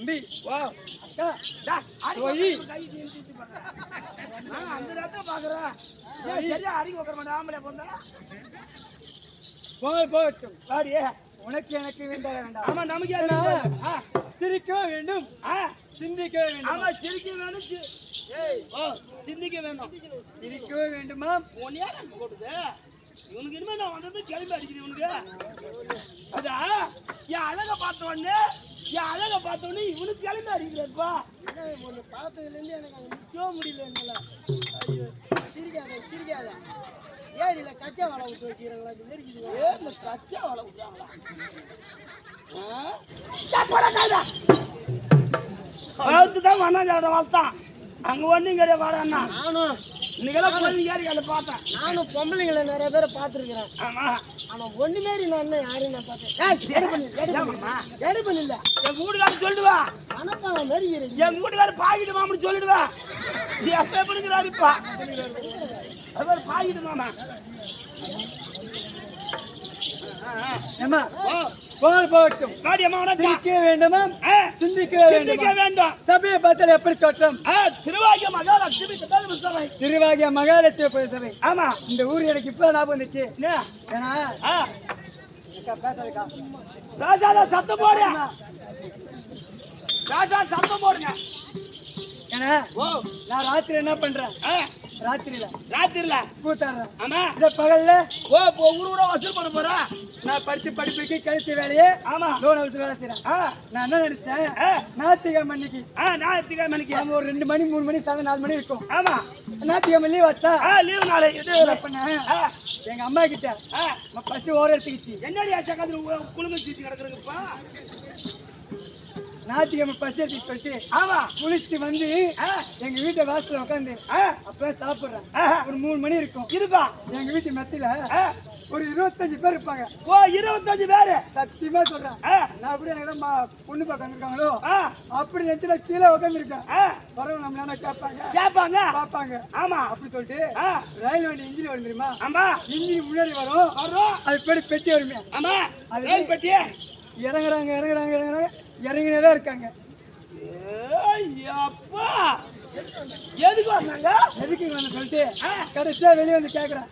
தம்பி ஓ அக்கா. நான் அந்த நேரத்துல பாக்குறேன். சரியா அடி உக்கார மாட்டேன், ஆம்பளை பொண்ணா? போய் போகட்டும் வாடி. உனக்கு எனக்கு வேண்டாம் வேண்டாம் ஆமா, நமக்கு? ஆ, சிரிக்க வேண்டும் சிந்திக்க வேண்டும் ஆமா, சிரிக்க ஓ, சிந்திக்க வேணும். சிரிக்கவே வேண்டுமா அங்க போட்டது? இவனுக்கு இனிமே நான் வந்தது கேள்வி அடிக்குது இவனுக்கு. அதா, என் அழகை பார்த்த உடனே, என் அழகை பார்த்த உடனே இவனுக்கு கிளம்பி அடிக்கிறாருப்பா. ஒன்று பார்த்ததுலேருந்து எனக்கு அங்கே நிற்கவே முடியல என்னால. ஐயோ சிரிக்காத சிரிக்காத. ஏரியில் கச்சா வலை விட்டு வச்சுக்கிறாங்களா? இது மாதிரி இருக்குது ஏ, இந்த கச்சா வலை விட்டாங்களா? வளர்த்து தான் வண்ணாஞ்சாட வளர்த்தான் அங்க ஒண்ணும் கிடையாது வாடா நானும் இன்னைக்கெல்லாம் ஏறி அதை பார்த்தேன். நானும் பொம்பளைங்களை நிறைய பேரை பார்த்துருக்குறேன். ஆமா. ஆனால் ஒன்று மாரி நான் யாரையும் நான் பார்த்தேன். எடை பண்ணு எடை பண்ணு. ஏம்மா? எடை பண்ணில்ல என் வீட்டுக்காரர் சொல்லிடுவா மாதிரி இருக்கு. என் வீட்டுக்காரர் பாக்கிட்டு மாமனு சொல்லிடுவா. நீ எப்ப பண்ணிக்கிறாரு இப்ப? அவர் பாக்கிட்டு மாமா. ஏமா உனக்கா சிரிக்க வேண்டுமா? சிந்திக்க சிந்திக்க வேண்டுமா. சபையை பார்த்தால் எப்படி கட்டும்? திருவாகிய மகாலட்சுமி புஸ்தகம். திருவாகிய மகாலட்சுமி சபை ஆமா. இந்த ஊர் எனக்கு இப்போ ஞாபகம் வந்துச்சு. என்ன? ஏன்னா பேசாதக்கா. ராஜாதா சத்தம் போடு ராஜா சத்தம் போடுங்க. ஏன்னா ஓ. நான் ராத்திரி என்ன பண்றேன்? ஆ, ராத்திரியில. ராத்திரில கூத்தாடுறேன். ஆமா. இதை பகல்ல ஓ ஊரு ஊரா வசூல் பண்ண போறா? நான் படிச்சு படிப்புக்கு கழிச்ச வேலையே ஆமா. லோன் ஹவுஸ் வேலை செய்யறேன் நான் என்ன நினைச்சேன். ஞாயிற்றுக்கிழமை ஆ ஞாயிற்றுக்கிழமை மணிக்கு நம்ம ஒரு ரெண்டு மணி மூணு மணி சாயந்தரம் நாலு மணி இருக்கும். ஆமா. ஞாயிற்றுக்கிழமை லீவ் வச்சா ஆ லீவு நாளை. பண்ணேன் எங்க அம்மா கிட்ட பசி ஓர எடுத்துக்கிச்சு. என்னடி ஆச்சா? கதிர குழுங்க சீட்டு கிடக்குறதுப்பா ஞாயிற்றுக்கிழமை பசி எடுத்துக்கிட்டு சொல்லிட்டு ஆமா. குளிச்சுட்டு வந்து எங்க வீட்டு வாசல்ல உட்காந்து அப்ப சாப்பிடுறேன். ஒரு மூணு மணி இருக்கும். இருக்கா எங்க வீட்டு மெத்தில ஒரு இருபத்தஞ்சு பேர் இருப்பாங்க. ஓ இருபத்தஞ்சு பேரு? சத்தியமா சொல்றேன். நான் கூட எனக்கு தான் பொண்ணு பார்க்க வந்திருக்காங்களோ? ஆ. அப்படி நினைச்சு நான் கீழே உட்காந்துருக்கேன் பரவாயில்ல நம்ம என்ன கேட்பாங்க கேட்பாங்க பார்ப்பாங்க. ஆமா. அப்படி சொல்லிட்டு ரயில் வண்டி இன்ஜின் வரும் தெரியுமா? ஆமா. இன்ஜின் முன்னாடி வரும். வர்றோம் அது பேர் பெட்டி வருமே. ஆமா. அது ரயில் பெட்டி இறங்குறாங்க இறங்குறாங்க இறங்குறாங்க. இறங்கினே இருக்காங்க ஏய் அப்பா எதுக்கு வந்தாங்க? எதுக்கு இங்க வந்து சொல்லிட்டு? கடைசியா வெளியே வந்து கேக்குறேன்.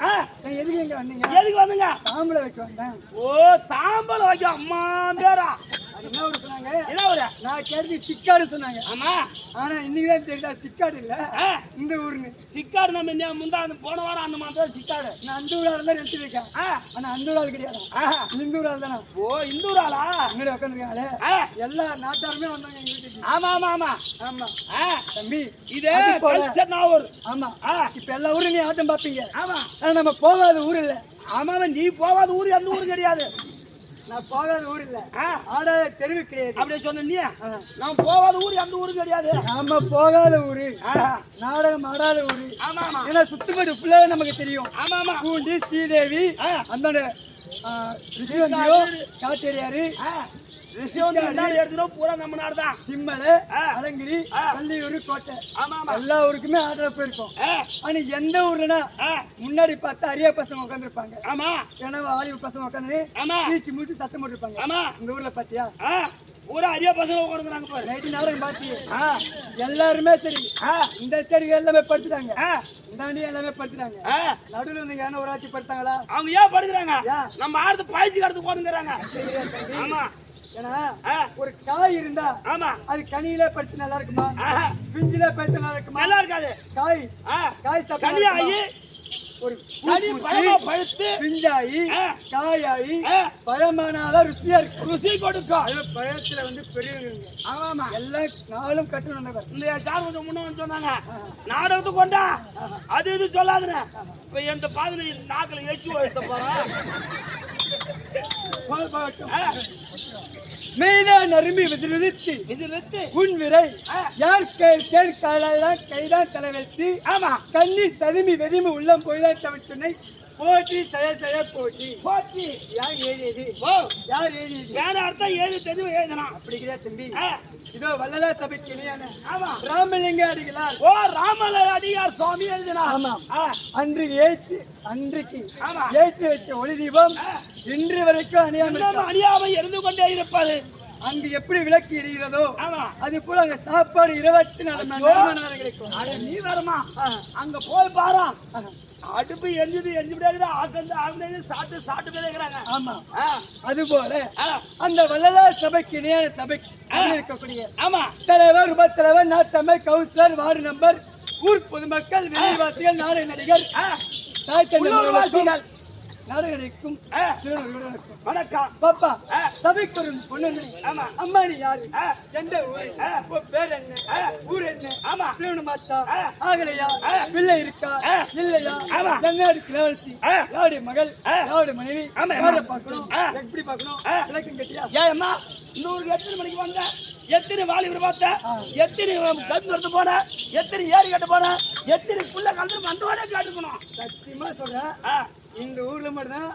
எதுக்கு இங்க வந்தீங்க? எதுக்கு வந்தீங்க? தாம்பளை வைக்க வந்தேன். ஓ தாம்பலம் வைக்க அம்மா பேரா என்ன ஒரு சொன்னாங்க? என்ன ஒரு நான் கேட்டு சிக்காடு சொன்னாங்க. ஆமா. ஆனா இன்னைக்கு தான் தெரியுதா? சிக்காடு இல்ல. இந்த ஊருன்னு. சிக்காடு நம்ம இந்த முந்தா போன வாரம் அந்த மாதிரி தான் சிக்காடு. நான் அந்த ஊரால தான் இருக்கேன். ஆ. ஆனா அந்த ஊரால் கிடையாது. இந்த ஊரால் தானே? ஓ இந்தூராளா முன்னாடி உட்காந்துருக்காங்களே ஆ. எல்லா நாட்டாருமே வந்தாங்க எங்க வீட்டுக்கு. ஆமா ஆமா ஆமா. ஆமா. தம்பி இதே. கல்ச்சர் நாவூர் ஆமா. இப்ப எல்லா ஊரும் நீ ஆட்டம் பாப்பீங்க ஆமா. ஆனா நம்ம போகாத ஊர் இல்ல. ஆமாம் நீ போகாத ஊர் எந்த ஊர் கிடையாது. நான் போகாத ஊர் இல்ல. ஆடாத தெருவு கிடையாது. அப்படியே சொன்ன நீ? ஆ. நான் போகாத ஊர் எந்த ஊரும் கிடையாது. நாம போகாத ஊரு. நாடகம் ஆடாத ஊரு. ஏன்னா சுத்துப்பட்டு ஃபுல்லாவே நமக்கு தெரியும். பூண்டி ஸ்ரீதேவி. அந்த ரிஷிவந்தியோ காத்தேரியாரு விஷயம் இந்தாண்ட எடுத்துட்டோம் பூரா நம்ம நாடு தான் திம்மலை. அலங்கிரி. கல்லியூர் கோட்டை. ஆமா எல்லா ஊருக்குமே ஆடுற போயிருக்கோம். ஆனா எந்த ஊர்லனா முன்னாடி பார்த்தா அரிய பசங்க உட்காந்துருப்பாங்க ஆமா. ஏன்னா வாலிப பசங்க உட்காந்து ஆமா. பீச்சு மூச்சு சத்தம் போட்டுருப்பாங்க. ஆமா. இந்த ஊர்ல பாத்தியா? பூரா அரிய பசங்க உட்காந்துறாங்க பாரு. நைட்டு நாடகம் பாத்தி. எல்லாருமே சரி. இந்த சைடு எல்லாமே படுத்துட்டாங்க. இந்தாண்டி எல்லாமே படுத்துட்டாங்க. நடுவுல வந்து ஏன்னா ஒரு ஆட்சி படுத்தாங்களா? அவங்க ஏன் படுக்கிறாங்க? ஏன்? நம்ம ஆடுறது பாய்ச்சி கடத்து உட்காந்துங்கிறாங்க ஆமா. ஏன்னா ஒரு காய் இருந்தா ஆமா. அது கனியில படுத்து நல்லா இருக்குமா? பிஞ்சில படுத்து நல்லா இருக்குமா? நல்லா இருக்காது. காய். காய் சாப்பிட்டா கனி நல்லா ஆகி இருக்குமா? ஒரு கனி பழமா பழுத்து பிஞ்சாயி. காயாயி பழமானாதான் ருசியா இருக்கு. ருசி கொடுக்கும். அது பழத்துல வந்து பெரியவங்க ஆமாமா. எல்லாம் நாளும் கட்டணும் இந்த சார் கொஞ்சம் முன்ன வந்து சொன்னாங்க. நாடகத்துக்கு கொண்டா. அது இது சொல்லாதுன்னு. இப்ப எந்த பாதனை நாக்கில் எச்சு வைத்த போறோம் மெய்தான் அரும்பி விதித்து இது நிறுத்து உன் விரை. யார் கேள் கேள் காலாதான் கைதான் தலை வைத்து ஆமா. கண்ணீர் ததுமி வெதுமி உள்ளம் போய்தான் தவிர்த்துனை போற்றி செய்ய செய்ய போற்றி. போச்சு யார் ஓ. யார் எழுதியது வேற அர்த்தம் ஏது தெரியும் எழுதலாம் அப்படி கிடையாது தம்பி இதோ வள்ளலா சபைக்கு இணையான ஆமா. ராமலிங்க அடிகளார். ஓ ராமல அடியார் சுவாமி எழுதினா ஆமாம். அன்று ஏற்று அன்றைக்கு ஆமா. ஏற்றி வைத்த ஒளி தீபம் இன்று வரைக்கும் அணியாமல் அழியாமல் இருந்து கொண்டே இருப்பது. அங்கு எப்படி விளக்கு எரிகிறதோ அது போல அங்க சாப்பாடு இருபத்தி நாலு மணி நேரம் நேரம் கிடைக்கும் நீ வரமா? அங்க போய் பாரு. அடுப்பு எரிஞ்சது எரிஞ்சு விடாது ஆக்கந்து ஆகுது சாப்பிட்டு சாப்பிட்டு போயிருக்கிறாங்க ஆமா. அது போல அந்த வள்ளலார் சபைக்கு இணையான சபைக்கு இருக்கக்கூடிய ஆமா தலைவர் உப தலைவர் நாட்டமை கவுன்சிலர் வார்டு நம்பர் ஊர் பொதுமக்கள் வெளிவாசிகள் நாடக நடிகர் ஆ, தாய் தந்தை உள்ளூர்வாசிகள். நாடக நடிக்கும் வணக்கம் பாப்பா. சபைக்கு ஒரு பொண்ணு ஆமா. அம்மா நீ யாரு எந்த ஊரு பேர் என்ன. ஊர் என்ன ஆமா. திருவண்ணமாச்சா ஆ. ஆகலையா. பிள்ளை இருக்கா. இல்லையா ஆமா. என்னாடு கிளவரசி. யாருடைய மகள். யாருடைய மனைவி ஆமா, யாரை. பார்க்கணும். எப்படி பார்க்கணும் ஆ. விளக்கம் கேட்டியா ஏன் அம்மா இந்த ஊருக்கு எத்தனை மணிக்கு வந்த? எத்தனை வாலிபர் பார்த்த. எத்தனை கல்வி நடத்து போன? எத்தனை ஏரி கட்ட போன? எத்தனை புள்ள கலந்து வந்தோடே கேட்டுக்கணும். சத்தியமா சொல்றேன். இந்த ஊர்ல மட்டும்தான்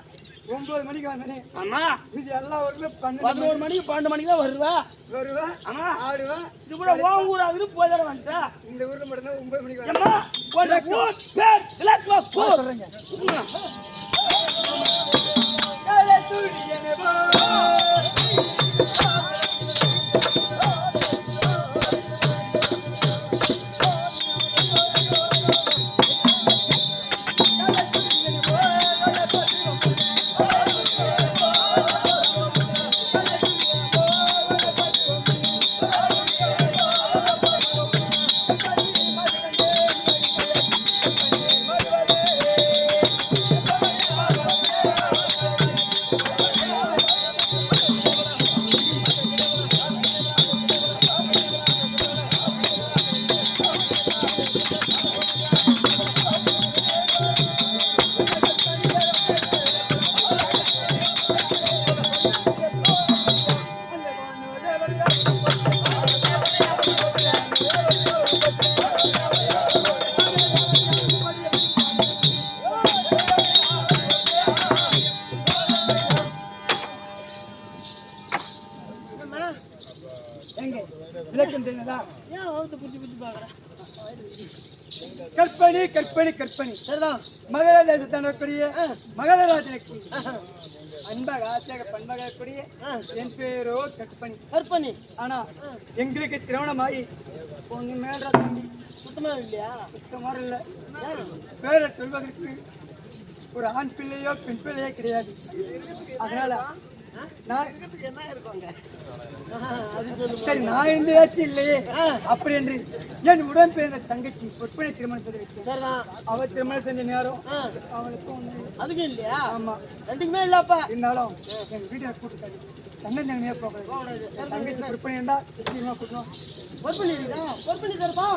ஒன்பது மணிக்கு வந்தனே. அம்மா இது எல்லா பன்னெண்டு பதினோரு மணிக்கு பன்னெண்டு மணிக்கு தான் வருவா? வருவேன் அம்மா ஆடுவேன் இது கூட உன் ஊர் அது போய் வந்துட்டா? இந்த ஊர்ல மட்டும்தான் ஒன்பது மணிக்கு வரேன் எங்க? விளக்கம் தெரியுதா? ஏன் வகுத்து பிடிச்சி பிடிச்சி பார்க்குற? கற்பனை கற்பனை கற்பனை. சரிதான் மகர தேசத்தானக்கூடிய மகரராஜனுக்கு அன்பாக ஆசையாக பண்பாகக்கூடிய என் பேரோ கற்பனை. கற்பனி. ஆனா எங்களுக்கு திருமணமாகி ஒண்ணு மேல தம்பி. சுத்தமாக இல்லையா? சுத்தமாக இல்லை? பேரை சொல்வதற்கு ஒரு ஆண் பிள்ளையோ பெண் பிள்ளையோ கிடையாது. அதனால சரி நான் இருந்ததாச்சும் இல்லையே. அப்படி என்று என் உடன் பிறந்த தங்கச்சி பொற்பனை திருமணம் செய்து வச்சேன் சரிதான் அவ திருமணம் செஞ்ச நேரம் அவளுக்கும் அதுக்கும் இல்லையா? ஆமா. ரெண்டுக்குமே இல்லப்பா. இருந்தாலும் எங்க வீட்டுல கூப்பிட்டு தன்னந்தனிமையா போகக்கூடாது. போகக்கூடாது. என் தங்கச்சி பொற்பனை இருந்தா நிச்சயமா கூட்டணும் பண்ணிருக்கா ஒர்க் பண்ணி தரப்பா